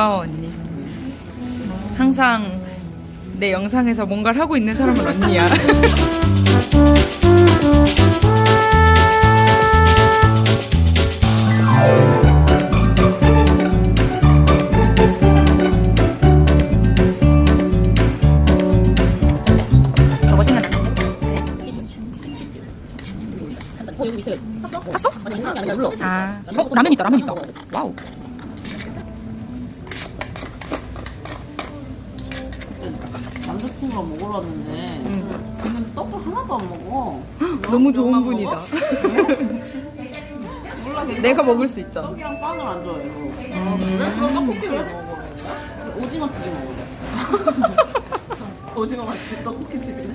고마워 언니. 항상 내 영상에서 뭔가를 하고 있는 사람은 언니야. 어. 아, 어, 라면 있다, 라면 있다. 와우. 남자친구랑 먹으러 왔는데 응. 근데 떡을 하나도 안 먹어 너무 좋은 분이다. 몰라 걔 내가 먹을 수 있잖아. 떡이랑 빵을 안 좋아해요 아 그래? 그럼 떡볶이를 먹어 오징어 튀김 먹을래 오징어 맛집 떡볶이 집이네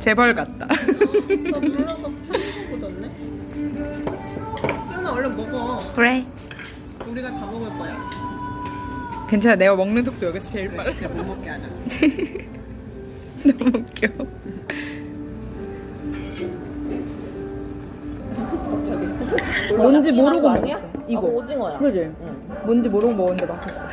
재벌 같다. 나 눌러서 타고 졌네 희연아 얼른 먹어 그래. 우리가 다 먹을 거야 괜찮아, 내가 먹는 속도 여기서 제일 빨라. 그래 못 먹게 하자 너무 웃겨. 뭔지 모르고 먹었어. 이거 오징어야 그지? 뭔지 모르고 먹었는데 맛있어.